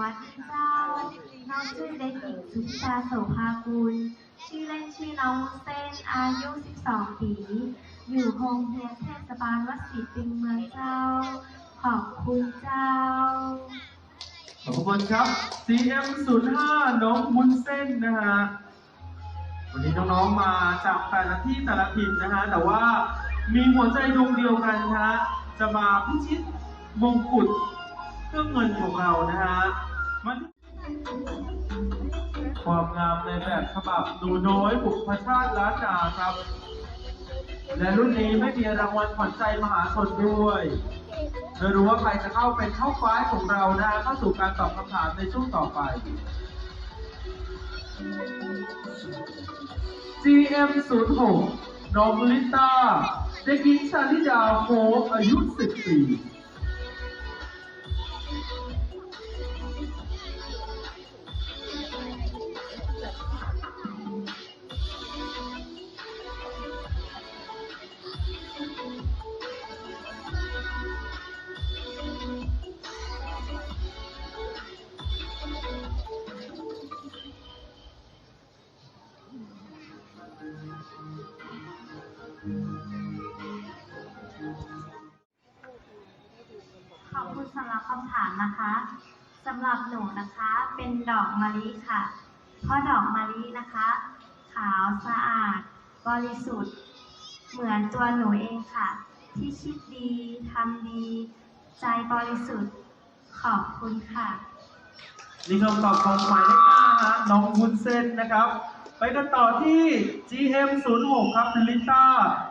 วัสดีเจ้า น้องชื่อเด็กหญิงสุชาโสภากุล ชื่อเล่นชื่อน้องเส้น อายุ 12 ปี อยู่โรงเรียนเทศบาลวัดศรีปิงเมืองเจ้า ขอบคุณเจ้า ขอบคุณครับ CM 0 5 น้องวุ้นเส้นนะฮะ วันนี้น้องๆมาจากแต่ละที่แต่ละถิ่นนะฮะ แต่ว่ามีหัวใจดวงเดียวกันนะฮะ จะมาพิชิตมงกุฎ เรื่องเงินของเรานะฮะมาที่ความงามในแบบฉบับหนูน้อยบุพชาติล้านนาครับ และรุ่นนี้ไม่มีรางวัลขวัญใจมหาชนด้วยโดยรู้ว่าใครจะเข้าเป็นเข้าฟ้ายของเรานะฮะเข้าสู่การตอบคำถามในช่วงต่อไป GM 0 6น้องลิต้าเด็กหญิงชาลิดาโฟอายุ10 อบคุณสำหรับคำถามนะคะสำหรับหนูนะคะเป็นดอกมะลิค่ะ เพราะดอกมะลินะคะ ขาวสะอาด บริสุทธิ์ เหมือนตัวหนูเองค่ะ ที่คิดดีทำดี ใจบริสุทธิ์ขอบคุณค่ะ นี่คำตอบของหมายเลขห้าฮะน้องวุ้นเส้นนะครับ ไปกันต่อที่ GM 0 6 ครับลิต้า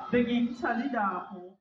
เด็กหญิงชาลิดาโ